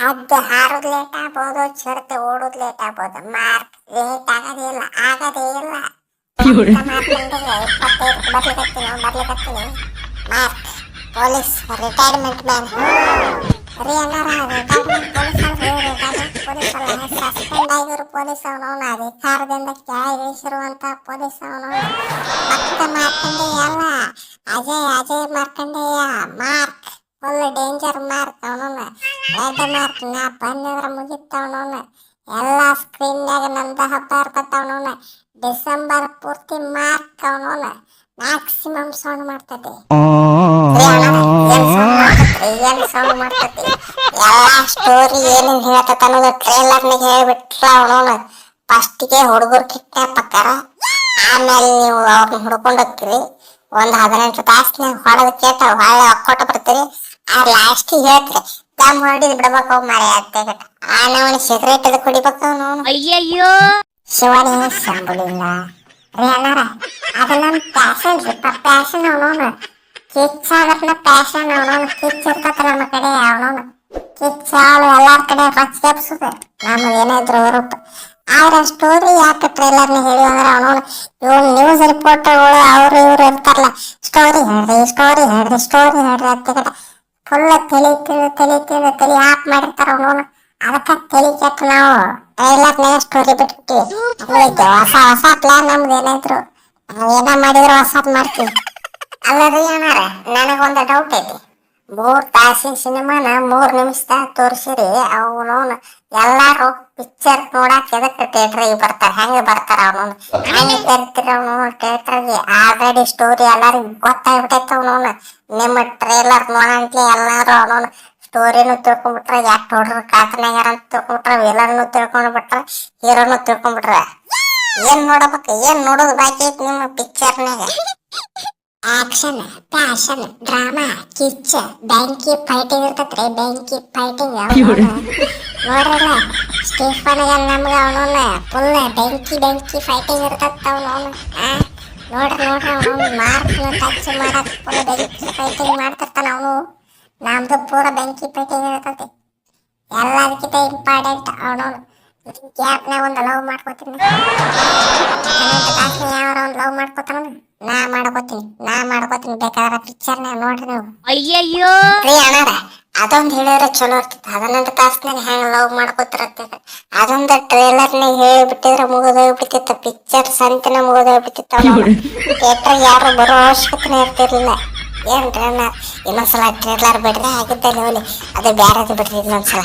ಅದು ಹಾರೋದ್ ಲೇಟ್ ಆಗ್ಬೋದು ಚಿರತೆ ಓಡೋದ್ ಲೇಟ್ ಆಗ್ಬೋದು. ಮಾರ್ಕ್ ಲೇಟ್ ಆಗೋದೇ ಇಲ್ಲ ಆಗೋದೇ ಇಲ್ಲ. ಬರ್ಲಿಕತ್ತೀನಿ ಬರ್ಲಿಕತ್ತೀನಿ ಮಾರ್ಕ್ ಪೊಲೀಸ್ ರಿಟೈರ್ಮೆಂಟ್ ಮ್ಯಾನ್ ರೀ ಅಣ್ಣಾರ ರಿಟೈರ್ಮೆಂಟ್ ಪೊಲೀಸ್ ಅಲ್ರಿ ರಿಟೈರ್ಮೆಂಟ್ ಪೊಲೀಸ್ ಅಲ್ಲ ಸಸ್ಪೆಂಡ್ ಆಗಿರೋ ಪೊಲೀಸ್ ಅವನವನ ಅಧಿಕಾರದಿಂದ ಕೆಳಗಿಳಿಸಿರುವಂತ ಪೊಲೀಸ್ ಅವನವನ ಮತ್ತೆ ಮಾರ್ಕಂಡೇಯ ಅಲ್ಲ Ajay Ajay Markandeya. Mark full danger Mark ಅವನವನ. Red mark ನಾ ಬಂದ್ರ ಮುಗಿತ ಅವನವನ. ಎಲ್ಲಾ ಸ್ಕ್ರೀನ್ಯಾಗ ನಂದ ಹಬ್ಬ ಡಿಸೆಂಬರ್ ಪೂರ್ತಿ ಮಾರ್ಕ್ ಅವನವನ. ಮ್ಯಾಕ್ಸಿಮಮ್ ಸೌಂಡ್ ಸೌಂಡ್ ಮಾಡ್ತತಿ ಎಲ್ಲಾ ಸ್ಟೋರಿ ಏನೇನ್ ಹೇಳ್ತತ ಅನ್ನೋದು ಟ್ರೇಲರ್ನಾಗ ಹೇಳ್ಬಿಟ್ರ ಅವನವನ. ಫಸ್ಟಿಗೆ ಹುಡುಗರು ಆಕ್ಕಾರ ಆಮೇಲೆ ನೀವು ಅವ್ರನ್ನ ಒಂದ್ ಹದಿನೆಂಟು ತಾಸಿನ ಹೊಡೆದ್ ಕೇಟ ಹೊಳೆ ಒಕ್ಕೊಟ್ಟು ಬರ್ತೀರಿ ಆ ಲಾಸ್ಟ್ ಹೇಳ್ತೀರಿ ದಮ್ ಹೊಡಿದ್ ಬಿಡ್ಬೇಕು ಮರೆ ಅತ್ತೆಗಟ ಆ ನವನಿ ಸಿಗರೇಟ್ ಅದು ಕುಡಿಬೇಕು ಅವನು. ಅಯ್ಯಯ್ಯೋ. ಶಿವನೇ ಸಂಬಳಿಲ್ಲ ರೀ ಅಣ್ಣಾರ ಅದು ನನ್ನ ಪ್ಯಾಷನ್ ರೀ ಪ್ಯಾಷನ್ ಅವನವನು ಕಿಚ್ಚಾಗತ್ನ ಪ್ಯಾಷನ್ ಅವನವನು ಕಿಚ್ ಇರ್ತತ್ರ ನಮ್ಮ ಕಡೆ ಅವನವನು ಕಿಚ್ಚ ಹಾಳು ಎಲ್ಲಾರ ಕಡೆ ರಚ್ಕೆಪ್ಸುದ ನಮ್ಮ ಏನಾದ್ರು ರೂಪ. ಆದ್ರೆ ಸ್ಟೋರಿ ಯಾಕೆ ಟ್ರೈಲರ್ನ ಹೇಳಿ ಅಂದ್ರೆ ಅವನು ಇವ್ ನ್ಯೂಸ್ ರಿಪೋರ್ಟರ್ಗಳು ಅವ್ರು ಇವ್ರು ಇರ್ತಾರಲ್ಲ ಸ್ಟೋರಿ ಹೇಳ್ರಿ ಸ್ಟೋರಿ ಹೇಳ್ರಿ ಸ್ಟೋರಿ ಹೇಳ್ರಿ ಅಂತ ಫುಲ್ ತಲೆ ತಿಳಿ ತಲೆ ತಿಳಿ ತಲೆ ಆಫ್ ಮಾಡಿರ್ತಾರ ಅವನು. ಅದಕ್ಕೆ ತಲೆ ಕೆಟ್ಟು ನಾವು. ಟ್ರೈಲರ್ನಾಗ ಸ್ಟೋರಿ ಬಿಟ್ಬಿಟ್ಟು. ಅದಕ್ಕೆ ಹೊಸ ಹೊಸ ಪ್ಲಾನ್ ನಮ್ದು ಏನಾದ್ರು. ಏನ ಮಾಡಿದ್ರು ಹೊಸದ್ ಮಾಡ್ತೀವಿ. ಅಲ್ಲರಿ ಅಣ್ಣಾರ, ನನಗೊಂದು ಡೌಟ್ ಐತಿ. ಮೂರ್ ತಾಸಿನ ಸಿನಿಮಾನ ಮೂರ್ ನಿಮಿಷದಾಗ ತೋರಿಸಿರಿ. ಅವನು ಎಲ್ಲಾರು ಪಿಕ್ಚರ್ ನೋಡಕ್ ಎದಕ್ಕೆ ಥಿಯೇಟ್ರಿಗೆ ಬರ್ತಾರ? ಹೆಂಗ ಬರ್ತಾರ ಅವನು? ಹೆಂಗ ಕರಿತೀರಿ ಅವನು ಥಿಯೇಟ್ರಿಗೆ ಆಲ್ರೆಡಿ ಸ್ಟೋರಿ ಎಲ್ಲರಿಗೂ ಗೊತ್ತಾಗ್ಬಿಟ್ಟೈತೆ ಅವನು ನಿಮ್ಮ ಟ್ರೇಲರ್ ನೋಡಂತ್ಲಿ ಎಲ್ಲಾರು ಅವನು ಸ್ಟೋರಿನು ತಿಳ್ಕೊಂಡ್ಬಿಟ್ರ ಯಾಕೆ ನೋಡ್ರ? ಕಾತನಾಗ್ಯಾರ ಅಂತ ತಿಳ್ಕೊಂಡ್ಬಿಟ್ರ ವಿಲನ್ನು ತಿಳ್ಕೊಂಡ್ಬಿಟ್ರ ಹೀರೋನು ತಿಳ್ಕೊಂಡ್ಬಿಟ್ರ. ಏನ್ ನೋಡ್ಬೇಕು? ಏನ್ ನೋಡೋದು ಬಾಕಿ ಐತಿ ನಿಮ್ಮ ಪಿಕ್ಚರ್ನಾಗ ಆಕ್ಷನ್ ಪ್ಯಾಷನ್ ಡ್ರಾಮಾ ಕಿಚ್ಚ ಬ್ಯಾಂಕಿ ಫೈಟಿಂಗ್ ಇರ್ತತ್ರಿ ಬ್ಯಾಂಕಿ ಫೈಟಿಂಗ್ ನೋಡ್ರಲ್ಲ ಸ್ಟೀಫನ್ ನಮ್ಗೆ ಅವನವನ್ನ ಫುಲ್ ಬ್ಯಾಂಕಿ ಬ್ಯಾಂಕಿ ಫೈಟಿಂಗ್ ಇರ್ತತ್ತ ಅವನು ನೋಡ್ರಿ ನೋಡ್ರಿ ಅವನು ಮಾರ್ಕ್ ಟಚ್ ಮಾಡಕ್ ಫುಲ್ ಬ್ಯಾಂಕಿ ಫೈಟಿಂಗ್ ಮಾಡ್ತಿರ್ತಾನ ಅವನು. ನಮ್ದು ಪೂರ ಬ್ಯಾಂಕಿ ಫೈಟಿಂಗ್ ಇರ್ತತಿ ಎಲ್ಲದಕ್ಕಿಂತ ಇಂಪಾರ್ಟೆಂಟ್ ಅವನವನು. ಗ್ಯಾಪ್ನಾಗ ಒಂದು ಲವ್ ಮಾಡ್ಕೋತೀನಿ. ಯಾವ್ರ ಒಂದು ಲವ್ ಮಾಡ್ಕೋತಾನ ನಾ ಮಾಡ್ಕೋತೀನಿ ನಾ ಮಾಡ್ಕೋತೀನಿ. ಪಿಕ್ಚರ್ ಪಿಕ್ಚರ್ನಾಗ ನೋಡ್ರಿ ನೀವು. ಅಯ್ಯಯ್ಯೋ! ರೀ ಅಣ್ಣಾರ ಅದೊಂದ್ ಹೇಳಿದ್ರೆ ಚಲೋ ಇರ್ತಿತ್ತು ಹದಿನೆಂಟು ತಾಸ್ನಾಗ ಹೆಂಗ್ ಲವ್ ಮಾಡ್ಕೋತಿರತ್ತೆ ಅದೊಂದು ಟ್ರೇಲರ್ನಾಗ ಹೇಳಿಬಿಟ್ಟಿದ್ರೆ ಮುಗಿದೋಗ್ಬಿಡ್ತಿತ್ತು ಪಿಕ್ಚರ್ ಸಂತಿನ ಮುಗಿದೋಗ್ಬಿಡ್ತಿತ್ತು ಥಿಯೇಟರ್ ಯಾರು ಬರೋ ಅವಶ್ಯಕತೆನೇ ಇರ್ತಿರ್ಲಿಲ್ಲ. ಏನ್ ಅಣ್ಣ ಇನ್ನೊಂದ್ಸಲ ಟ್ರೇಲರ್ ಬಿಡ್ರೆ ಆಗಿದ್ದಲ್ಲಿ ಹೋಲಿ ಅದು ಬ್ಯಾರದು ಬಿಡ್ರಿ ಇನ್ನೊಂದ್ಸಲ.